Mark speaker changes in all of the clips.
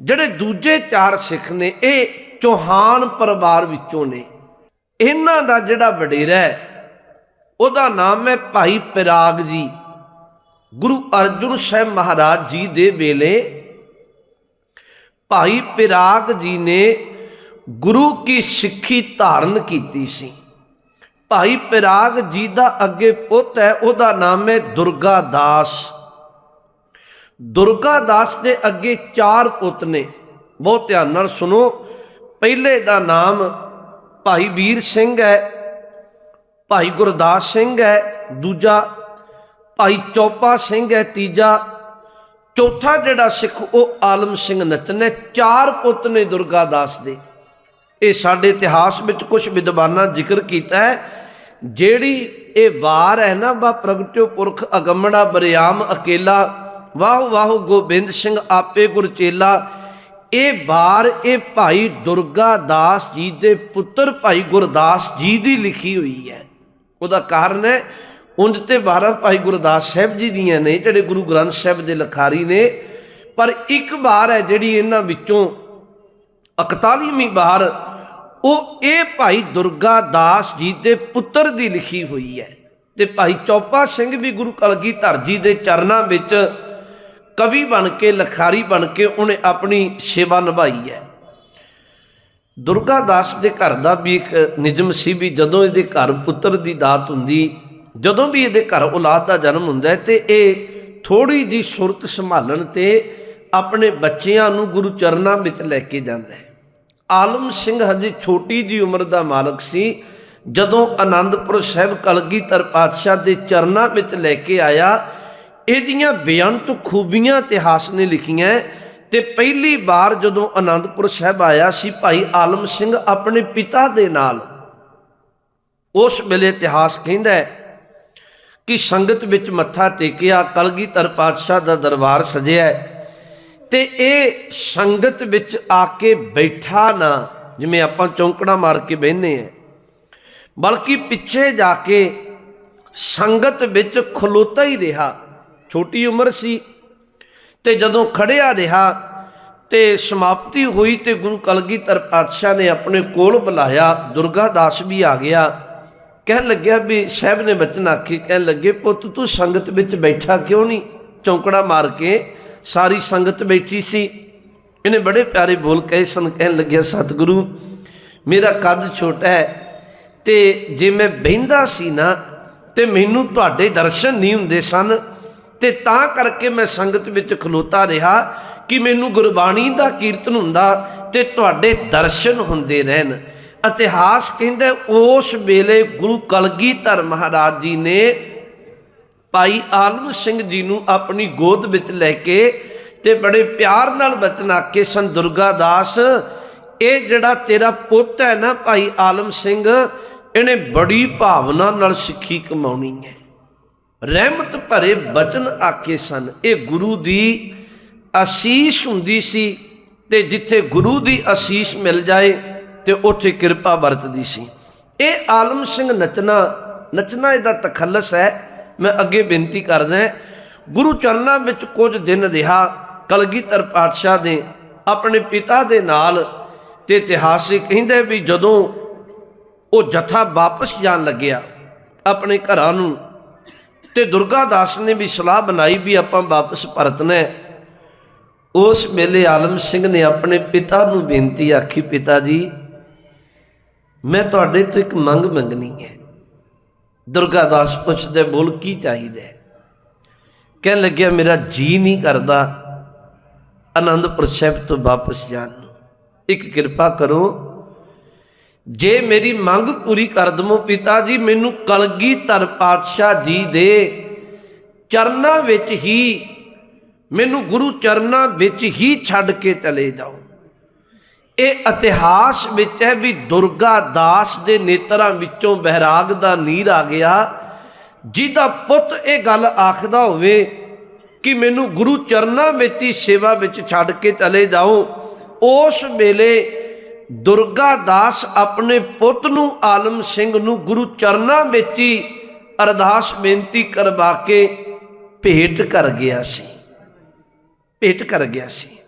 Speaker 1: ਜਿਹੜੇ ਦੂਜੇ ਚਾਰ ਸਿੱਖ ਨੇ, ਇਹ ਚੌਹਾਨ ਪਰਿਵਾਰ ਵਿੱਚੋਂ ਨੇ। ਇਹਨਾਂ ਦਾ ਜਿਹੜਾ ਵਡੇਰਾ ਹੈ, ਉਹਦਾ ਨਾਮ ਹੈ ਭਾਈ ਪਿਰਾਗ ਜੀ। ਗੁਰੂ ਅਰਜੁਨ ਸਾਹਿਬ ਮਹਾਰਾਜ ਜੀ ਦੇ ਵੇਲੇ ਭਾਈ ਪਿਰਾਗ ਜੀ ਨੇ ਗੁਰੂ ਕੀ ਸਿੱਖੀ ਧਾਰਨ ਕੀਤੀ ਸੀ। ਭਾਈ ਪਿਰਾਗ ਜੀ ਦਾ ਅੱਗੇ ਪੁੱਤ ਹੈ, ਉਹਦਾ ਨਾਮ ਹੈ ਦੁਰਗਾ ਦਾਸ। ਦੁਰਗਾ ਦਾਸ ਦੇ ਅੱਗੇ ਚਾਰ ਪੁੱਤ ਨੇ। ਬਹੁਤ ਧਿਆਨ ਨਾਲ ਸੁਣੋ। ਪਹਿਲੇ ਦਾ ਨਾਮ ਭਾਈ ਵੀਰ ਸਿੰਘ ਹੈ, ਭਾਈ ਗੁਰਦਾਸ ਸਿੰਘ ਹੈ, ਦੂਜਾ ਭਾਈ ਚੌਪਾ ਸਿੰਘ ਹੈ, ਤੀਜਾ ਚੌਥਾ ਜਿਹੜਾ ਸਿੱਖ ਉਹ ਆਲਮ ਸਿੰਘ ਨਚਨ ਹੈ। ਚਾਰ ਪੁੱਤ ਨੇ ਦੁਰਗਾ ਦਾਸ ਦੇ। ਇਹ ਸਾਡੇ ਇਤਿਹਾਸ ਵਿੱਚ ਕੁਝ ਵਿਦਵਾਨਾਂ ਜ਼ਿਕਰ ਕੀਤਾ ਹੈ। ਜਿਹੜੀ ਇਹ ਵਾਰ ਹੈ ਨਾ, ਬਾ ਪ੍ਰਗਟਿਓ ਪੁਰਖ ਅਗੰਮੜਾ ਬਰਿਆਮ ਅਕੇਲਾ ਵਾਹ ਵਾਹ ਗੋਬਿੰਦ ਸਿੰਘ ਆਪੇ ਗੁਰਚੇਲਾ ਇਹ ਵਾਰ ਇਹ ਭਾਈ ਦੁਰਗਾ ਦਾਸ ਜੀ ਦੇ ਪੁੱਤਰ ਭਾਈ ਗੁਰਦਾਸ ਜੀ ਦੀ ਲਿਖੀ ਹੋਈ ਹੈ। ਉਹਦਾ ਕਾਰਨ ਹੈ, ਉਂਝ ਤੇ 12 ਭਾਈ ਗੁਰਦਾਸ ਸਾਹਿਬ ਜੀ ਦੀਆਂ ਨੇ, ਜਿਹੜੇ ਗੁਰੂ ਗ੍ਰੰਥ ਸਾਹਿਬ ਦੇ ਲਖਾਰੀ ਨੇ। ਪਰ ਇੱਕ ਵਾਰ ਹੈ ਜਿਹੜੀ ਇਹਨਾਂ ਵਿੱਚੋਂ 41ਵੀਂ ਵਾਰ ਉਹ ਇਹ ਭਾਈ ਦੁਰਗਾ ਦਾਸ ਜੀ ਦੇ ਪੁੱਤਰ ਦੀ ਲਿਖੀ ਹੋਈ ਹੈ। ਤੇ ਭਾਈ ਚੌਪਾ ਸਿੰਘ ਵੀ ਗੁਰੂ ਕਲਗੀਧਰ ਜੀ ਦੇ ਚਰਨਾਂ ਵਿੱਚ ਕਵੀ ਬਣ ਕੇ, ਲਖਾਰੀ ਬਣ ਕੇ ਉਹਨੇ ਆਪਣੀ ਸੇਵਾ ਨਿਭਾਈ ਹੈ। ਦੁਰਗਾ ਦਾਸ ਦੇ ਘਰ ਦਾ ਵੀ ਇੱਕ ਨਿਯਮ ਸੀ ਵੀ ਜਦੋਂ ਇਹਦੇ ਘਰ ਪੁੱਤਰ ਦੀ ਦਾਤ ਹੁੰਦੀ, ਜਦੋਂ ਵੀ ਇਹਦੇ ਘਰ ਔਲਾਦ ਦਾ ਜਨਮ ਹੁੰਦਾ ਹੈ ਤੇ ਇਹ ਥੋੜੀ ਜੀ ਸੁਰਤ ਸੰਭਾਲਣ ਤੇ ਆਪਣੇ ਬੱਚਿਆਂ ਨੂੰ ਗੁਰੂ ਚਰਨਾਂ ਵਿੱਚ ਲੈ ਕੇ ਜਾਂਦਾ ਹੈ। ਆਲਮ ਸਿੰਘ ਹਜੇ ਛੋਟੀ ਜੀ ਉਮਰ ਦਾ ਮਾਲਕ ਸੀ। ਜਦੋਂ ਆਨੰਦਪੁਰ ਸਾਹਿਬ ਕਲਗੀਧਰ ਪਾਤਸ਼ਾਹ ਦੇ ਚਰਨਾਂ ਵਿੱਚ ਲੈ ਕੇ ਆਇਆ ਇਹਦੀਆਂ ਬੇਅੰਤ ਖੂਬੀਆਂ ਇਤਿਹਾਸ ਨੇ ਲਿਖੀਆਂ ਤੇ ਪਹਿਲੀ ਵਾਰ ਜਦੋਂ ਆਨੰਦਪੁਰ ਸਾਹਿਬ ਆਇਆ ਸੀ, ਭਾਈ ਆਲਮ ਸਿੰਘ ਆਪਣੇ ਪਿਤਾ ਦੇ ਨਾਲ, ਉਸ ਵੇਲੇ ਇਤਿਹਾਸ ਕਹਿੰਦਾ ਕਿ ਸੰਗਤ ਵਿੱਚ ਮੱਥਾ ਟੇਕਿਆ, ਕਲਗੀਧਰ ਪਾਤਸ਼ਾਹ ਦਾ ਦਰਬਾਰ ਸਜਿਆ ਹੈ। ਤੇ ਇਹ ਸੰਗਤ ਵਿੱਚ ਆ ਕੇ ਬੈਠਾ ਨਾ, ਜਿਵੇਂ ਆਪਾਂ ਚੌਂਕੜਾ ਮਾਰ ਕੇ ਬਹਿੰਨੇ ਆ ਬਲਕਿ ਪਿੱਛੇ ਜਾ ਕੇ ਸੰਗਤ ਵਿੱਚ ਖਲੋਤਾ ਹੀ ਰਿਹਾ। ਛੋਟੀ ਉਮਰ ਸੀ ਤੇ ਜਦੋਂ ਖੜਿਆ ਰਿਹਾ ਤੇ ਸਮਾਪਤੀ ਹੋਈ ਤੇ ਗੁਰੂ ਕਲਗੀਧਰ ਪਾਤਸ਼ਾਹ ਨੇ ਆਪਣੇ ਕੋਲ ਬੁਲਾਇਆ, ਦੁਰਗਾ ਦਾਸ ਵੀ ਆ ਗਿਆ। ਕਹਿਣ ਲੱਗਿਆ ਵੀ ਸਾਹਿਬ ਨੇ ਬਚਨ ਆਖੀ, ਕਹਿਣ ਲੱਗੇ, ਪੁੱਤ, ਤੂੰ ਸੰਗਤ ਵਿੱਚ ਬੈਠਾ ਕਿਉਂ ਨਹੀਂ? ਚੌਂਕੜਾ ਮਾਰ ਕੇ ਸਾਰੀ ਸੰਗਤ ਬੈਠੀ ਸੀ। ਇਹਨੇ ਬੜੇ ਪਿਆਰੇ ਬੋਲ ਕਹੇ ਸਨ, ਕਹਿਣ ਲੱਗਿਆ, ਸਤਿਗੁਰੂ, ਮੇਰਾ ਕੱਦ ਛੋਟਾ ਹੈ ਤੇ ਜੇ ਮੈਂ ਬਹਿੰਦਾ ਸੀ ਨਾ ਤੇ ਮੈਨੂੰ ਤੁਹਾਡੇ ਦਰਸ਼ਨ ਨਹੀਂ ਹੁੰਦੇ ਸਨ। ਤੇ ਤਾਂ ਕਰਕੇ ਮੈਂ ਸੰਗਤ ਵਿੱਚ ਖਲੋਤਾ ਰਿਹਾ ਕਿ ਮੈਨੂੰ ਗੁਰਬਾਣੀ ਦਾ ਕੀਰਤਨ ਹੁੰਦਾ ਤੇ ਤੁਹਾਡੇ ਦਰਸ਼ਨ ਹੁੰਦੇ ਰਹਿਣ। ਇਤਿਹਾਸ ਕਹਿੰਦਾ ਉਸ ਵੇਲੇ ਗੁਰੂ ਕਲਗੀਧਰ ਮਹਾਰਾਜ ਜੀ ਨੇ ਭਾਈ ਆਲਮ ਸਿੰਘ ਜੀ ਨੂੰ ਆਪਣੀ ਗੋਦ ਵਿੱਚ ਲੈ ਕੇ ਤੇ ਬੜੇ ਪਿਆਰ ਨਾਲ ਬਚਨ ਆਕੇ ਸੰ ਦੁਰਗਾ ਦਾਸ, ਇਹ ਜਿਹੜਾ ਤੇਰਾ ਪੁੱਤ ਹੈ ਨਾ ਭਾਈ ਆਲਮ ਸਿੰਘ, ਇਹਨੇ ਬੜੀ ਭਾਵਨਾ ਨਾਲ ਸਿੱਖੀ ਕਮਾਉਣੀ ਹੈ। ਰਹਿਮਤ ਭਰੇ ਬਚਨ ਆਕੇ ਸਨ। ਇਹ ਗੁਰੂ ਦੀ ਅਸੀਸ ਹੁੰਦੀ ਸੀ ਤੇ ਜਿੱਥੇ ਗੁਰੂ ਦੀ ਅਸੀਸ ਮਿਲ ਜਾਏ ਤੇ ਉੱਥੇ ਕਿਰਪਾ ਵਰਤਦੀ ਸੀ। ਇਹ ਆਲਮ ਸਿੰਘ ਨਚਨਾ ਨਚਨਾ ਇਹਦਾ ਤਖੱਲਸ ਹੈ। ਮੈਂ ਅੱਗੇ ਬੇਨਤੀ ਕਰਦਾ ਗੁਰੂ ਚਰਨਾਂ ਵਿੱਚ ਕੁਝ ਦਿਨ ਰਿਹਾ, ਕਲਗੀਧਰ ਪਾਤਸ਼ਾਹ ਦੇ, ਆਪਣੇ ਪਿਤਾ ਦੇ ਨਾਲ ਤੇ ਇਤਿਹਾਸਿਕ ਕਹਿੰਦੇ ਵੀ ਜਦੋਂ ਉਹ ਜਥਾ ਵਾਪਸ ਜਾਣ ਲੱਗਿਆ, ਆਪਣੇ ਘਰਾਂ ਨੂੰ ਤੇ ਦੁਰਗਾ ਦਾਸ ਨੇ ਵੀ ਸਲਾਹ ਬਣਾਈ ਵੀ ਆਪਾਂ ਵਾਪਸ ਪਰਤਣਾ ਉਸ ਵੇਲੇ ਆਲਮ ਸਿੰਘ ਨੇ ਆਪਣੇ ਪਿਤਾ ਨੂੰ ਬੇਨਤੀ ਆਖੀ, ਪਿਤਾ ਜੀ, ਮੈਂ ਤੁਹਾਡੇ ਤੋਂ ਇੱਕ ਮੰਗ ਮੰਗਣੀ ਹੈ। ਦੁਰਗਾ ਦਾਸ ਪੁੱਛਦੇ, ਬੋਲ, ਕੀ ਚਾਹੀਦਾ ਕਹਿਣ ਲੱਗਿਆ, ਮੇਰਾ ਜੀ ਨਹੀਂ ਕਰਦਾ ਆਨੰਦਪੁਰ ਸਾਹਿਬ ਤੋਂ ਵਾਪਸ ਜਾਣ ਨੂੰ। ਇੱਕ ਕਿਰਪਾ ਕਰੋ ਜੇ ਮੇਰੀ ਮੰਗ ਪੂਰੀ ਕਰ ਦਮੋ ਪਿਤਾ ਜੀ, ਮੈਨੂੰ ਕਲਗੀ ਧਰ ਪਾਤਸ਼ਾਹ ਜੀ ਦੇ। ਚਰਨਾਂ ਵਿੱਚ ਹੀ, ਮੈਨੂੰ ਗੁਰੂ ਚਰਨਾਂ ਵਿੱਚ ਹੀ ਛੱਡ ਕੇ ਚਲੇ ਜਾਓ। ਇਹ ਇਤਿਹਾਸ ਵਿੱਚ ਹੈ ਵੀ ਦੁਰਗਾ ਦਾਸ ਦੇ ਨੇਤਰਾਂ ਵਿੱਚੋਂ ਬਹਿਰਾਗ ਦਾ ਨੀਰ ਆ ਗਿਆ। ਜਿਹਦਾ ਪੁੱਤ ਇਹ ਗੱਲ ਆਖਦਾ ਹੋਵੇ ਕਿ ਮੈਨੂੰ ਗੁਰੂ ਚਰਨਾਂ ਵਿੱਚ ਹੀ ਸੇਵਾ ਵਿੱਚ ਛੱਡ ਕੇ ਚਲੇ ਜਾਓ, ਉਸ ਵੇਲੇ ਦੁਰਗਾ ਦਾਸ ਆਪਣੇ ਪੁੱਤ ਨੂੰ ਆਲਮ ਸਿੰਘ ਨੂੰ ਗੁਰੂ ਚਰਨਾਂ ਵਿੱਚ ਹੀ ਅਰਦਾਸ ਬੇਨਤੀ ਕਰਵਾ ਕੇ ਭੇਟ ਕਰ ਗਿਆ ਸੀ। ਭੇਟ ਕਰ ਗਿਆ ਸੀ।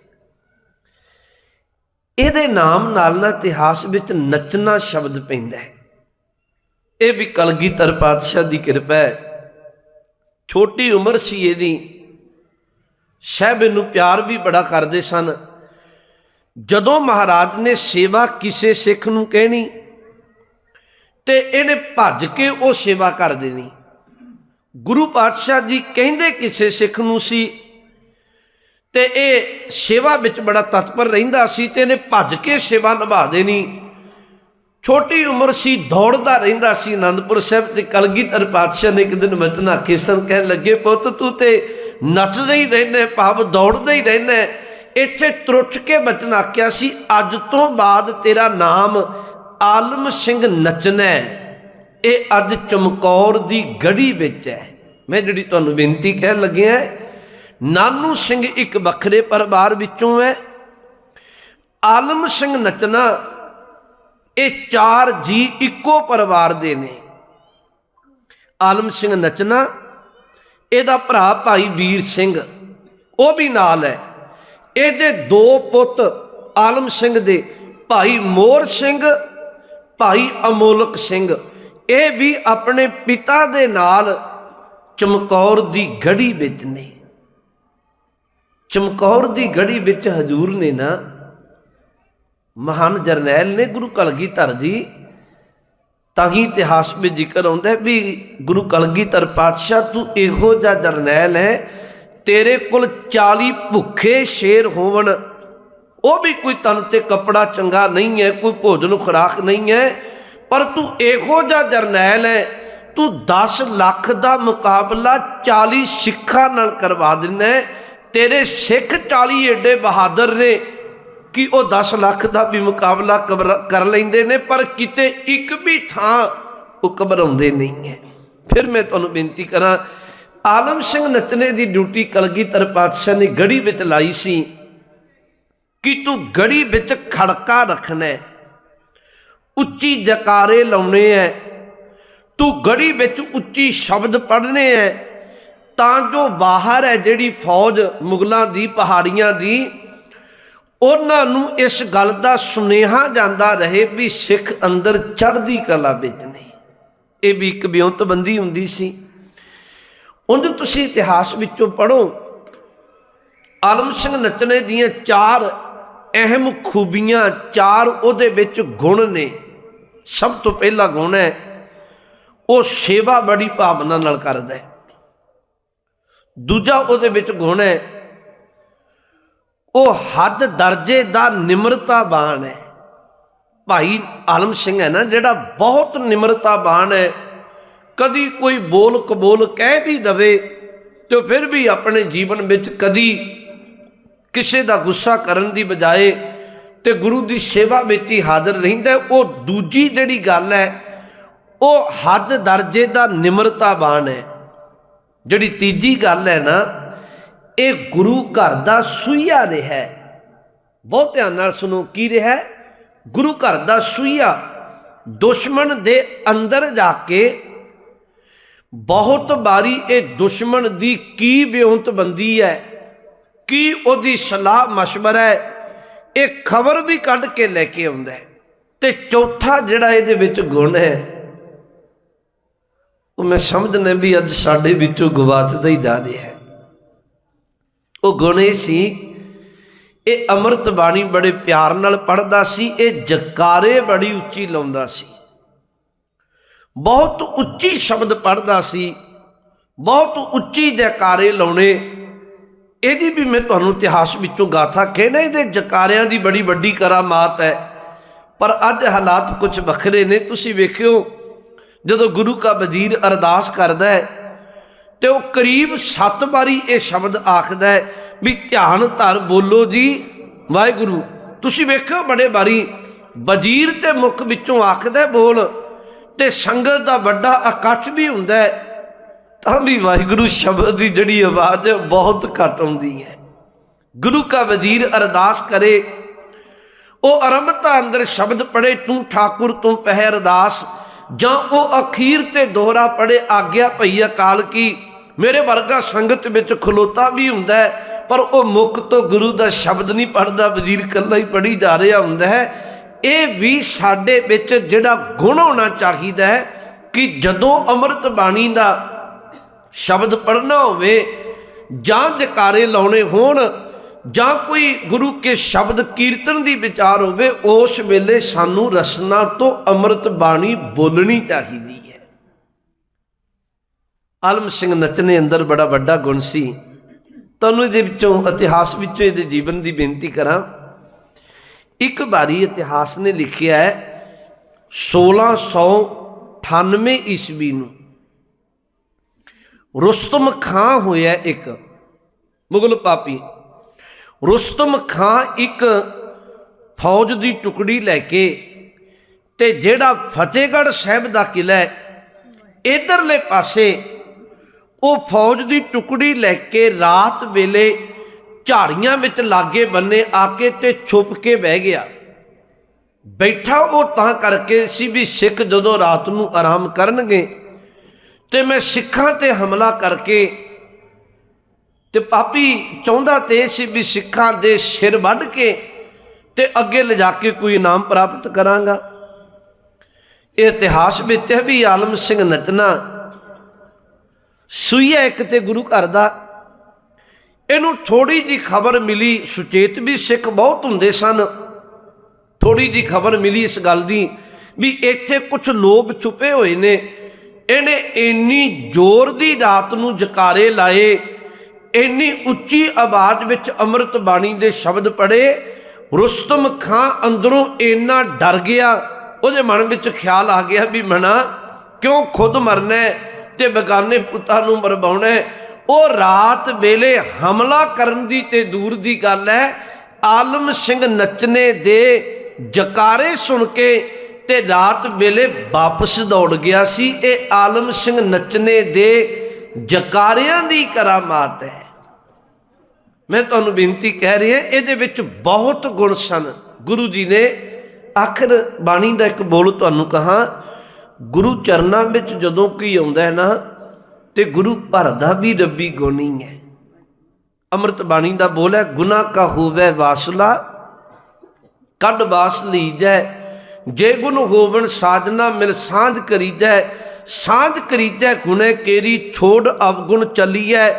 Speaker 1: ਇਹਦੇ ਨਾਮ ਨਾਲ ਨਾ ਇਤਿਹਾਸ ਵਿੱਚ ਨੱਚਣਾ ਸ਼ਬਦ ਪੈਂਦਾ ਹੈ। ਇਹ ਵੀ ਕਲਗੀਧਰ ਪਾਤਸ਼ਾਹ ਦੀ ਕਿਰਪਾ ਹੈ। ਛੋਟੀ ਉਮਰ ਸੀ ਇਹਦੀ। ਸਹਿਬ ਨੂੰ ਪਿਆਰ ਵੀ ਬੜਾ ਕਰਦੇ ਸਨ। ਜਦੋਂ ਮਹਾਰਾਜ ਨੇ ਸੇਵਾ ਕਿਸੇ ਸਿੱਖ ਨੂੰ ਕਹਿਣੀ ਤੇ ਇਹਨੇ ਭੱਜ ਕੇ ਉਹ ਸੇਵਾ ਕਰ ਦੇਣੀ। ਗੁਰੂ ਪਾਤਸ਼ਾਹ ਜੀ ਕਹਿੰਦੇ ਕਿਸੇ ਸਿੱਖ ਨੂੰ ਸੀ ਤੇ ਇਹ ਸੇਵਾ ਵਿੱਚ ਬੜਾ ਤਤਪਰ ਰਹਿੰਦਾ ਸੀ ਤੇ ਇਹਨੇ ਭੱਜ ਕੇ ਸੇਵਾ ਨਿਭਾ ਦੇਣੀ। ਛੋਟੀ ਉਮਰ ਸੀ, ਦੌੜਦਾ ਰਹਿੰਦਾ ਸੀ ਆਨੰਦਪੁਰ ਸਾਹਿਬ ਤੇ ਕਲਗੀਧਰ ਪਾਤਸ਼ਾਹ ਨੇ ਇੱਕ ਦਿਨ ਮਤਨਾ ਖੇਸਨ ਕਹਿਣ ਲੱਗੇ, ਪੁੱਤ ਤੂੰ ਤੇ ਨੱਚਦਾ ਹੀ ਰਹਿਣਾ ਭਾਵ ਦੌੜਦਾ ਹੀ ਰਹਿਣਾ ਇੱਥੇ ਤਰੁੱਠ ਕੇ ਬਚਨ ਆਖਿਆ ਸੀ, ਅੱਜ ਤੋਂ ਬਾਅਦ ਤੇਰਾ ਨਾਮ ਆਲਮ ਸਿੰਘ ਨਚਨਾ ਇਹ ਅੱਜ ਚਮਕੌਰ ਦੀ ਗੜੀ ਵਿੱਚ ਹੈ। ਮੈਂ ਜਿਹੜੀ ਤੁਹਾਨੂੰ ਬੇਨਤੀ ਕਹਿਣ ਲੱਗਿਆ ਨਾਨੂ ਸਿੰਘ ਇੱਕ ਵੱਖਰੇ ਪਰਿਵਾਰ ਵਿੱਚੋਂ ਹੈ। ਆਲਮ ਸਿੰਘ ਨਚਨਾ ਇਹ ਚਾਰ ਜੀ ਇੱਕੋ ਪਰਿਵਾਰ ਦੇ ਨੇ। ਆਲਮ ਸਿੰਘ ਨਚਨਾ ਇਹਦਾ ਭਰਾ ਭਾਈ ਵੀਰ ਸਿੰਘ, ਉਹ ਵੀ ਨਾਲ ਹੈ। ਇਹਦੇ ਦੋ ਪੁੱਤ ਆਲਮ ਸਿੰਘ ਦੇ, ਭਾਈ ਮੋਰ ਸਿੰਘ, ਭਾਈ ਅਮੋਲਕ ਸਿੰਘ। ਇਹ ਵੀ ਆਪਣੇ ਪਿਤਾ ਦੇ ਨਾਲ ਚਮਕੌਰ ਦੀ ਗੜੀ ਵਿੱਚ ਨੇ। ਚਮਕੌਰ ਦੀ ਗੜੀ ਵਿੱਚ ਹਜੂਰ ਨੇ ਨਾ, ਮਹਾਨ ਜਰਨੈਲ ਨੇ ਗੁਰੂ ਕਲਗੀਧਰ ਜੀ। ਤਾਂ ਹੀ ਇਤਿਹਾਸ ਵਿੱਚ ਜ਼ਿਕਰ ਆਉਂਦਾ ਵੀ ਗੁਰੂ ਕਲਗੀਧਰ ਪਾਤਸ਼ਾਹ ਤੂੰ ਇਹੋ ਜਿਹਾ ਜਰਨੈਲ ਹੈ ਤੇਰੇ ਕੋਲ 40 ਭੁੱਖੇ ਸ਼ੇਰ ਹੋਵਣ, ਉਹ ਵੀ ਕੋਈ ਤਨ ਤੇ ਕੱਪੜਾ ਚੰਗਾ ਨਹੀਂ ਹੈ, ਕੋਈ ਭੋਜਨ ਖੁਰਾਕ ਨਹੀਂ ਹੈ, ਪਰ ਤੂੰ ਇਹੋ ਜਿਹਾ ਜਰਨੈਲ ਹੈ, ਤੂੰ 10 ਲੱਖ ਦਾ ਮੁਕਾਬਲਾ 40 ਸਿੱਖਾਂ ਨਾਲ ਕਰਵਾ ਦਿੰਦਾ ਤੇਰੇ ਸਿੱਖ 40 ਏਡੇ ਬਹਾਦਰ ਨੇ ਕਿ ਉਹ 10 ਲੱਖ ਦਾ ਵੀ ਮੁਕਾਬਲਾ ਕਰ ਲੈਂਦੇ ਨੇ, ਪਰ ਕਿਤੇ ਇੱਕ ਵੀ ਥਾਂ ਉਹ ਘਬਰਾਉਂਦੇ ਨਹੀਂ ਹੈ। ਫਿਰ ਮੈਂ ਤੁਹਾਨੂੰ ਬੇਨਤੀ ਕਰਾਂ ਆਲਮ ਸਿੰਘ ਨਚਨੇ ਦੀ ਡਿਊਟੀ ਕਲਗੀਧਰ ਪਾਤਸ਼ਾਹ ਨੇ ਗੜੀ ਵਿੱਚ ਲਾਈ ਸੀ ਕਿ ਤੂੰ ਗੜੀ ਵਿੱਚ ਖੜਕਾ ਰੱਖਣਾ ਉੱਚੀ ਜਕਾਰੇ ਲਾਉਣੇ ਐ ਤੂੰ ਗੜੀ ਵਿੱਚ ਉੱਚੀ ਸ਼ਬਦ ਪੜ੍ਹਨੇ ਐ ਤਾਂ ਜੋ ਬਾਹਰ ਹੈ ਜਿਹੜੀ ਫੌਜ ਮੁਗਲਾਂ ਦੀ, ਪਹਾੜੀਆਂ ਦੀ, ਉਹਨਾਂ ਨੂੰ ਇਸ ਗੱਲ ਦਾ ਸੁਨੇਹਾ ਜਾਂਦਾ ਰਹੇ ਵੀ ਸਿੱਖ ਅੰਦਰ ਚੜ੍ਹਦੀ ਕਲਾ ਵਿੱਚ ਨੇ। ਇਹ ਵੀ ਇੱਕ ਬਿਉਂਤਬੰਦੀ ਹੁੰਦੀ ਸੀ। ਉਂਝ ਤੁਸੀਂ ਇਤਿਹਾਸ ਵਿੱਚੋਂ ਪੜੋ ਆਲਮ ਸਿੰਘ ਨੱਚਣੇ ਦੀਆਂ ਚਾਰ ਅਹਿਮ ਖੂਬੀਆਂ, ਚਾਰ ਉਹਦੇ ਵਿੱਚ ਗੁਣ ਨੇ। ਸਭ ਤੋਂ ਪਹਿਲਾ ਗੁਣ ਹੈ, ਉਹ ਸੇਵਾ ਬੜੀ ਭਾਵਨਾ ਨਾਲ ਕਰਦਾ ਹੈ। ਦੂਜਾ ਉਹਦੇ ਵਿੱਚ ਗੁਣ ਹੈ, ਉਹ ਹੱਦ ਦਰਜੇ ਦਾ ਨਿਮਰਤਾਵਾਨ ਹੈ। ਭਾਈ ਆਲਮ ਸਿੰਘ ਹੈ ਨਾ, ਜਿਹੜਾ ਬਹੁਤ ਨਿਮਰਤਾਵਾਨ ਹੈ ਕਦੀ ਕੋਈ ਬੋਲ ਕਬੋਲ ਕਹਿ ਵੀ ਦਵੇ ਤੇ ਫਿਰ ਵੀ ਆਪਣੇ ਜੀਵਨ ਵਿੱਚ ਕਦੀ ਕਿਸੇ ਦਾ ਗੁੱਸਾ ਕਰਨ ਦੀ ਬਜਾਏ ਤੇ ਗੁਰੂ ਦੀ ਸੇਵਾ ਵਿੱਚ ਹੀ ਹਾਜ਼ਰ ਰਹਿੰਦਾ ਉਹ ਦੂਜੀ ਜਿਹੜੀ ਗੱਲ ਹੈ, ਉਹ ਹੱਦ ਦਰਜੇ ਦਾ ਨਿਮਰਤਾਵਾਨ ਹੈ। ਜਿਹੜੀ ਤੀਜੀ ਗੱਲ ਹੈ ਨਾ, ਇਹ ਗੁਰੂ ਘਰ ਦਾ ਸੂਈਆ ਰਿਹਾ ਬਹੁਤ ਧਿਆਨ ਨਾਲ ਸੁਣੋ ਕੀ ਰਿਹਾ ਗੁਰੂ ਘਰ ਦਾ ਸੂਈਆ ਦੁਸ਼ਮਣ ਦੇ ਅੰਦਰ ਜਾ ਕੇ ਬਹੁਤ ਵਾਰੀ ਇਹ ਦੁਸ਼ਮਣ ਦੀ ਕੀ ਬਿਉਂਤਬੰਦੀ ਹੈ? ਕੀ ਉਹਦੀ ਸਲਾਹ مشਵਰਾ ਹੈ? ਇਹ ਖਬਰ ਵੀ ਕੱਢ ਕੇ ਲੈ ਕੇ ਆਉਂਦਾ ਹੈ। ਤੇ ਚੌਥਾ ਜਿਹੜਾ ਇਹਦੇ ਵਿੱਚ ਗੁਣ ਹੈ, ਉਹ ਮੈਂ ਸਮਝਦਾ ਵੀ ਅੱਜ ਸਾਡੇ ਵਿੱਚੋਂ ਗਵਾਚਦਾ ਹੀ ਜਾ ਰਿਹਾ ਹੈ। ਉਹ ਗੁਣ ਇਹ ਸੀ, ਇਹ ਅੰਮ੍ਰਿਤ ਬਾਣੀ ਬੜੇ ਪਿਆਰ ਨਾਲ ਪੜ੍ਹਦਾ ਸੀ, ਇਹ ਜਕਾਰੇ ਬੜੀ ਉੱਚੀ ਲਾਉਂਦਾ ਸੀ। ਬਹੁਤ ਉੱਚੀ ਸ਼ਬਦ ਪੜ੍ਹਦਾ ਸੀ, ਬਹੁਤ ਉੱਚੀ ਜੈਕਾਰੇ ਲਾਉਣੇ, ਇਹਦੀ ਵੀ ਮੈਂ ਤੁਹਾਨੂੰ ਇਤਿਹਾਸ ਵਿੱਚੋਂ ਗਾਥਾ ਕਹਿਣਾ ਇਹਦੇ ਜਕਾਰਿਆਂ ਦੀ ਬੜੀ ਵੱਡੀ ਕਰਾਮਾਤ ਹੈ, ਪਰ ਅੱਜ ਹਾਲਾਤ ਕੁਝ ਵੱਖਰੇ ਨੇ, ਤੁਸੀਂ ਵੇਖਿਓ, ਜਦੋਂ ਗੁਰੂ ਕਾ ਵਜ਼ੀਰ ਅਰਦਾਸ ਕਰਦਾ ਹੈ, ਤੇ ਉਹ ਕਰੀਬ 7 ਵਾਰੀ ਇਹ ਸ਼ਬਦ ਆਖਦਾ ਹੈ ਵੀ ਧਿਆਨ ਧਰ ਬੋਲੋ ਜੀ, ਵਾਹਿਗੁਰੂ। ਤੁਸੀਂ ਵੇਖਿਓ ਬੜੇ ਵਾਰੀ, ਵਜ਼ੀਰ ਤੇ ਮੁਖ ਵਿੱਚੋਂ ਆਖਦਾ ਬੋਲ ਤੇ ਸੰਗਤ ਦਾ ਵੱਡਾ ਇਕੱਠ ਵੀ ਹੁੰਦਾ ਹੈ, ਤਾਂ ਵੀ ਵਾਹਿਗੁਰੂ ਸ਼ਬਦ ਦੀ ਜਿਹੜੀ ਆਵਾਜ਼ ਹੈ ਬਹੁਤ ਘੱਟ ਆਉਂਦੀ ਹੈ। ਗੁਰੂ ਕਾ ਵਜ਼ੀਰ ਅਰਦਾਸ ਕਰੇ, ਉਹ ਅਰੰਭਤਾ ਅੰਦਰ ਸ਼ਬਦ ਪੜੇ ਤੂੰ ਠਾਕੁਰ ਤੂੰ ਪਹਿ ਅਰਦਾਸ, ਜਾਂ ਉਹ ਅਖੀਰ ਤੇ ਦੋਹਰਾ ਪੜੇ ਆਗਿਆ ਭਈ ਅਕਾਲ ਕੀ। ਮੇਰੇ ਵਰਗਾ ਸੰਗਤ ਵਿੱਚ ਖਲੋਤਾ ਵੀ ਹੁੰਦਾ ਹੈ, ਪਰ ਉਹ ਮੁਖ ਤੋਂ ਗੁਰੂ ਦਾ ਸ਼ਬਦ ਨਹੀਂ ਪੜਦਾ ਵਜ਼ੀਰ ਕੱਲਾ ਹੀ ਪੜੀ ਜਾ ਰਿਹਾ ਹੁੰਦਾ ਹੈ। ਇਹ ਵੀ ਸਾਡੇ ਵਿੱਚ ਜਿਹੜਾ ਗੁਣ ਹੋਣਾ ਚਾਹੀਦਾ ਹੈ ਕਿ ਜਦੋਂ ਅੰਮ੍ਰਿਤ ਬਾਣੀ ਦਾ ਸ਼ਬਦ ਪੜਨਾ ਹੋਵੇ ਜਾਂ ਜਕਾਰੇ ਲਾਉਣੇ ਹੋਣ ਜਾਂ ਕੋਈ ਗੁਰੂ ਕੇ ਸ਼ਬਦ ਕੀਰਤਨ ਦੀ ਵਿਚਾਰ ਹੋਵੇ, ਉਸ ਵੇਲੇ ਸਾਨੂੰ ਰਸਨਾ ਤੋਂ ਅੰਮ੍ਰਿਤ ਬਾਣੀ ਬੋਲਣੀ ਚਾਹੀਦੀ ਹੈ। ਆਲਮ ਸਿੰਘ ਨਚਨੇ ਅੰਦਰ ਬੜਾ ਵੱਡਾ ਗੁਣ ਸੀ। ਤੁਹਾਨੂੰ ਇਹਦੇ ਵਿੱਚੋਂ ਇਤਿਹਾਸ ਵਿੱਚੋਂ ਇਹਦੇ ਜੀਵਨ ਦੀ ਬੇਨਤੀ ਕਰਾਂ। ਇੱਕ ਵਾਰੀ ਇਤਿਹਾਸ ਨੇ ਲਿਖਿਆ ਹੈ 1698 ਈਸਵੀ ਨੂੰ। ਰੁਸਤਮ ਖਾਂ ਹੋਇਆ ਇੱਕ, ਮੁਗਲ ਪਾਪੀ। ਰੁਸਤਮ ਖਾਂ ਇੱਕ ਫੌਜ ਦੀ ਟੁਕੜੀ ਲੈ ਕੇ ਤੇ ਜਿਹੜਾ ਫਤਿਹਗੜ੍ਹ ਸਾਹਿਬ ਦਾ ਕਿਲਾ ਹੈ ਇਧਰਲੇ ਪਾਸੇ ਉਹ ਫੌਜ ਦੀ ਟੁਕੜੀ ਲੈ ਕੇ ਰਾਤ ਵੇਲੇ ਝਾੜੀਆਂ ਵਿੱਚ ਲਾਗੇ ਬੰਨੇ ਆ ਕੇ ਤੇ ਛੁਪ ਕੇ ਬਹਿ ਗਿਆ। ਬੈਠਾ ਉਹ ਤਾਂ ਕਰਕੇ ਸੀ ਵੀ ਸਿੱਖ ਜਦੋਂ ਰਾਤ ਨੂੰ ਆਰਾਮ ਕਰਨਗੇ ਤੇ ਮੈਂ ਸਿੱਖਾਂ ਤੇ ਹਮਲਾ ਕਰਕੇ ਤੇ ਪਾਪੀ ਚਾਹੁੰਦਾ ਤੇ ਸੀ ਵੀ ਸਿੱਖਾਂ ਦੇ ਸਿਰ ਵੱਢ ਕੇ ਤੇ ਅੱਗੇ ਲਿਜਾ ਕੇ ਕੋਈ ਇਨਾਮ ਪ੍ਰਾਪਤ ਕਰਾਂਗਾ। ਇਹ ਇਤਿਹਾਸ ਵਿੱਚ ਹੈ ਵੀ ਆਲਮ ਸਿੰਘ ਨਚਨਾ ਸੂਈਆ ਇੱਕ ਤੇ ਗੁਰੂ ਘਰ ਦਾ ਇਹਨੂੰ ਥੋੜੀ ਜੀ ਖਬਰ ਮਿਲੀ, ਸੁਚੇਤ ਵੀ ਸਿੱਖ ਬਹੁਤ ਹੁੰਦੇ ਸਨ। ਥੋੜੀ ਜੀ ਖਬਰ ਮਿਲੀ ਇਸ ਗੱਲ ਦੀ ਵੀ ਇੱਥੇ ਕੁਝ ਲੋਕ ਛੁਪੇ ਹੋਏ ਨੇ। ਇਹਨੇ ਇੰਨੀ ਜ਼ੋਰ ਦੀ ਰਾਤ ਨੂੰ ਜਕਾਰੇ ਲਾਏ, ਇੰਨੀ ਉੱਚੀ ਆਵਾਜ਼ ਵਿੱਚ ਅੰਮ੍ਰਿਤ ਬਾਣੀ ਦੇ ਸ਼ਬਦ ਪੜੇ ਰੁਸਤਮ ਖਾਂ ਅੰਦਰੋਂ ਇੰਨਾ ਡਰ ਗਿਆ। ਉਹਦੇ ਮਨ ਵਿੱਚ ਖਿਆਲ ਆ ਗਿਆ ਵੀ ਮਨਾ, ਕਿਉਂ ਖੁਦ ਮਰਨਾ ਤੇ ਬਗਾਨੇ ਪੁੱਤਾਂ ਨੂੰ ਮਰਵਾਉਣਾ ਉਹ ਰਾਤ ਵੇਲੇ ਹਮਲਾ ਕਰਨ ਦੀ ਤੇ ਦੂਰ ਦੀ ਗੱਲ ਹੈ। ਆਲਮ ਸਿੰਘ ਨਚਨੇ ਦੇ ਜਕਾਰੇ ਸੁਣ ਕੇ ਤੇ ਰਾਤ ਵੇਲੇ ਵਾਪਸ ਦੌੜ ਗਿਆ ਸੀ। ਇਹ ਆਲਮ ਸਿੰਘ ਨਚਨੇ ਦੇ ਜਕਾਰਿਆਂ ਦੀ ਕਰਾਮਾਤ ਹੈ। ਮੈਂ ਤੁਹਾਨੂੰ ਬੇਨਤੀ ਕਹਿ ਰਿਹਾ, ਇਹਦੇ ਵਿੱਚ ਬਹੁਤ ਗੁਣ ਸਨ। ਗੁਰੂ ਜੀ ਨੇ ਆਖਰ ਬਾਣੀ ਦਾ ਇੱਕ ਬੋਲ ਤੁਹਾਨੂੰ ਕਹਾ, ਗੁਰੂ ਚਰਨਾਂ ਵਿੱਚ ਜਦੋਂ ਕੋਈ ਆਉਂਦਾ ਹੈ ਨਾ ਤੇ ਗੁਰੂ ਭਰ ਦਾ ਵੀ ਰੱਬੀ ਗੁਣੀ ਹੈ ਅੰਮ੍ਰਿਤ ਬਾਣੀ ਦਾ ਬੋਲ ਹੈ ਗੁਨਾ ਕਾ ਹੋਵੇ ਵਾਸਲਾ, ਕੱਢ ਵਾਸ ਲੀਜੈ। ਜੇ ਗੁਣ ਹੋਵਣ ਸਾਜਨਾ, ਮਿਲ ਸਾਂਝ ਕਰੀਜੈ। ਸਾਂਝ ਕਰੀਜੈ ਗੁਨੇ ਕੇਰੀ, ਛੋੜ ਅਵਗੁਣ ਚੱਲੀਐ।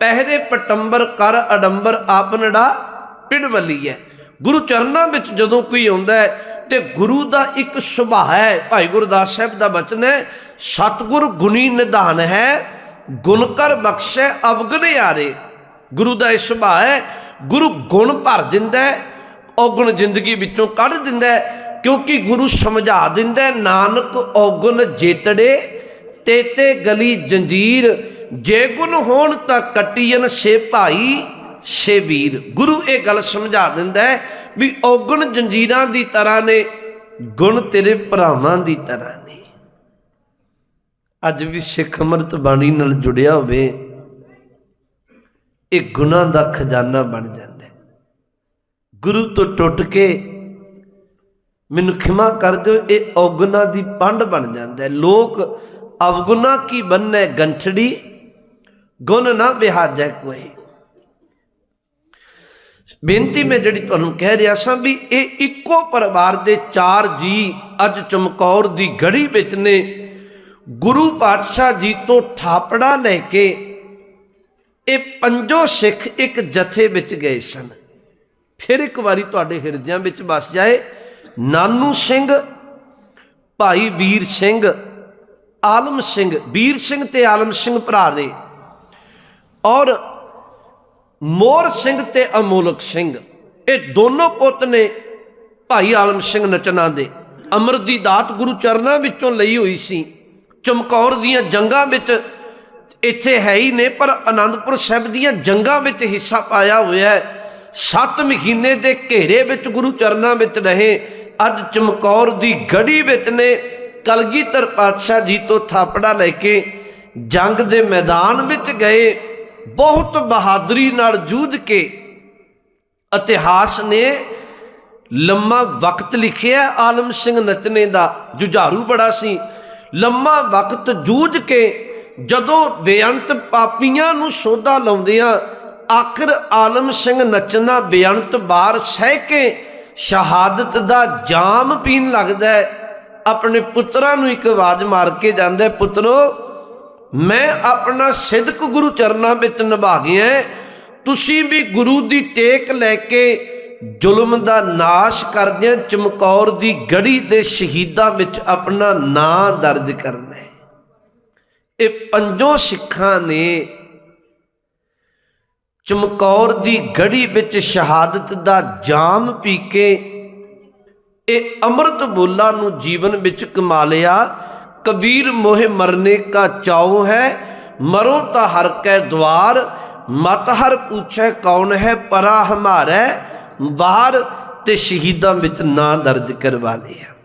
Speaker 1: ਪਹਿਰੇ ਪਟੰਬਰ ਕਰ ਅਡੰਬਰ ਆਪਨੜਾ ਪਿੜ ਮੱਲੀਐ। ਗੁਰੂ ਚਰਨਾਂ ਵਿੱਚ ਜਦੋਂ ਕੋਈ ਆਉਂਦਾ ਹੈ, ਤੇ ਗੁਰੂ ਦਾ ਇੱਕ ਸੁਭਾਅ ਹੈ। ਭਾਈ ਗੁਰਦਾਸ ਸਾਹਿਬ ਦਾ ਬਚਨ ਹੈ, ਸਤਗੁਰ ਗੁਣੀ ਨਿਧਾਨ ਹੈ ਗੁਣ ਕਰ ਬਖਸ਼ੈ ਅਵਗਨ ਯਾਰੇ। ਗੁਰੂ ਦਾ ਇਹ ਸੁਭਾਅ ਹੈ ਗੁਰੂ ਗੁਣ ਭਰ ਦਿੰਦਾ ਹੈ ਔਗਣ ਜ਼ਿੰਦਗੀ ਵਿੱਚੋਂ ਕੱਢ ਦਿੰਦਾ ਹੈ ਕਿਉਂਕਿ ਗੁਰੂ ਸਮਝਾ ਦਿੰਦਾ ਹੈ, ਨਾਨਕ ਔਗਣ ਜੇਤੜੇ ਤੇਤੇ ਗਲੀ ਜੰਜੀਰ ਜੇ ਗੁਣ ਹੋਣ ਤਾਂ ਕੱਟੀਨ ਸੇ ਭਾਈ ਸੇ ਵੀਰ। ਗੁਰੂ ਇਹ ਗੱਲ ਸਮਝਾ ਦਿੰਦਾ ਹੈ ਵੀ ਔਗਣ ਜੰਜੀਰਾਂ ਦੀ ਤਰ੍ਹਾਂ ਨੇ ਗੁਣ ਤੇਰੇ ਭਰਾਵਾਂ ਦੀ ਤਰ੍ਹਾਂ ਨੇ। ਅੱਜ ਵੀ ਸਿੱਖ ਅੰਮ੍ਰਿਤ ਬਾਣੀ ਨਾਲ ਜੁੜਿਆ ਹੋਵੇ, ਇਹ ਗੁਨਾਹ ਦਾ ਖਜ਼ਾਨਾ ਬਣ ਜਾਂਦਾ ਗੁਰੂ ਤੋਂ ਟੁੱਟ ਕੇ ਮੈਨੂੰ ਖਿਮਾ ਕਰ ਦਿਓ, ਇਹ ਔਗੁਣਾ ਦੀ ਪੰਡ ਬਣ ਜਾਂਦਾ ਹੈ। ਲੋਕ, ਅਵਗੁਣਾ ਕੀ ਬੰਨੇ ਗੰਠੜੀ ਗੁਣ ਨਾ ਬਿਹਾਜੈ ਕੋਈ। ਬੇਨਤੀ ਮੈਂ ਜਿਹੜੀ ਤੁਹਾਨੂੰ ਕਹਿ ਰਿਹਾ ਸਾਂ ਵੀ ਇਹ ਇੱਕੋ ਪਰਿਵਾਰ ਦੇ ਚਾਰ ਜੀ ਅੱਜ ਚਮਕੌਰ ਦੀ ਗੜੀ ਵਿੱਚ ਨੇ। ਗੁਰੂ ਪਾਤਸ਼ਾਹ ਜੀ ਤੋਂ ਥਾਪੜਾ ਲੈ ਕੇ ਇਹ ਪੰਜੋ ਸਿੱਖ ਇੱਕ ਜਥੇ ਵਿੱਚ ਗਏ ਸਨ। ਫਿਰ ਇੱਕ ਵਾਰੀ ਤੁਹਾਡੇ ਹਿਰਦਿਆਂ ਵਿੱਚ ਵਸ ਜਾਏ। ਨਾਨੂ ਸਿੰਘ, ਭਾਈ ਵੀਰ ਸਿੰਘ, ਆਲਮ ਸਿੰਘ, ਵੀਰ ਸਿੰਘ ਤੇ ਆਲਮ ਸਿੰਘ ਭਰਾ ਦੇ ਔਰ ਮੋਰ ਸਿੰਘ ਤੇ ਅਮੋਲਕ ਸਿੰਘ, ਇਹ ਦੋਨੋਂ ਪੁੱਤ ਨੇ ਭਾਈ ਆਲਮ ਸਿੰਘ ਨਚਨਾ ਦੇ। ਅਮਰ ਦੀ ਦਾਤ ਗੁਰੂ ਚਰਨਾਂ ਵਿੱਚੋਂ ਲਈ ਹੋਈ ਸੀ। ਚਮਕੌਰ ਦੀਆਂ ਜੰਗਾਂ ਵਿੱਚ ਇੱਥੇ ਹੈ ਹੀ ਨੇ, ਪਰ ਆਨੰਦਪੁਰ ਸਾਹਿਬ ਦੀਆਂ ਜੰਗਾਂ ਵਿੱਚ ਹਿੱਸਾ ਪਾਇਆ ਹੋਇਆ ਹੈ। ਸੱਤ ਮਹੀਨੇ ਦੇ ਘੇਰੇ ਵਿੱਚ ਗੁਰੂ ਚਰਨਾਂ ਵਿੱਚ ਰਹੇ। ਅੱਜ ਚਮਕੌਰ ਦੀ ਗੜੀ ਵਿੱਚ ਨੇ ਕਲਗੀਧਰ ਪਾਤਸ਼ਾਹ ਜੀ ਤੋਂ ਥਾਪੜਾ ਲੈ ਕੇ ਜੰਗ ਦੇ ਮੈਦਾਨ ਵਿੱਚ ਗਏ। ਬਹੁਤ ਬਹਾਦਰੀ ਨਾਲ ਜੂਝ ਕੇ ਇਤਿਹਾਸ ਨੇ ਲੰਮਾ ਵਕਤ ਲਿਖਿਆ। ਆਲਮ ਸਿੰਘ ਨਚਨੇ ਦਾ ਜੁਝਾਰੂ ਬੜਾ ਸੀ। ਲੰਮਾ ਵਕਤ ਜੂਝ ਕੇ ਜਦੋਂ ਬੇਅੰਤ ਪਾਪੀਆਂ ਨੂੰ ਸੋਧਾ ਲਾਉਂਦਿਆਂ ਆਖਰ ਆਲਮ ਸਿੰਘ ਨੱਚਣਾ ਬੇਅੰਤ ਬਾਰ ਸਹਿ ਕੇ ਸ਼ਹਾਦਤ ਦਾ ਜਾਮ ਪੀਣ ਲੱਗਦਾ ਹੈ। ਆਪਣੇ ਪੁੱਤਰਾਂ ਨੂੰ ਇੱਕ ਆਵਾਜ਼ ਮਾਰ ਕੇ ਜਾਂਦਾ ਹੈ, ਪੁੱਤਰੋ ਮੈਂ ਆਪਣਾ ਸਿਦਕ ਗੁਰੂ ਚਰਨਾਂ ਵਿੱਚ ਨਿਭਾ ਗਿਆ ਤੁਸੀਂ ਵੀ ਗੁਰੂ ਦੀ ਟੇਕ ਲੈ ਕੇ ਜ਼ੁਲਮ ਦਾ ਨਾਸ਼ ਕਰਦਿਆਂ ਚਮਕੌਰ ਦੀ ਗੜੀ ਦੇ ਸ਼ਹੀਦਾਂ ਵਿੱਚ ਆਪਣਾ ਨਾਂ ਦਰਜ ਕਰਨਾ ਹੈ। ਇਹ ਪੰਜੋਂ ਸਿੱਖਾਂ ਨੇ ਚਮਕੌਰ ਦੀ ਗੜੀ ਵਿੱਚ ਸ਼ਹਾਦਤ ਦਾ ਜਾਮ ਪੀ ਕੇ ਇਹ ਅੰਮ੍ਰਿਤ ਬੋਲਾ ਨੂੰ ਜੀਵਨ ਵਿੱਚ ਕਮਾ ਲਿਆ। ਕਬੀਰ ਮੋਹਿ ਮਰਨੇ ਕਾ ਚਾਉ ਹੈ, ਮਰੋ ਤਾਂ ਹਰ ਕੈ ਦਵਾਰ, ਮਤ ਹਰ ਪੁੱਛੈ ਕੌਣ ਹੈ, ਪਰਾ ਹਮਾਰੇ। ਬਾਹਰ ਤੇ ਸ਼ਹੀਦਾਂ ਵਿੱਚ ਨਾਂ ਦਰਜ ਕਰਵਾ ਲਿਆ।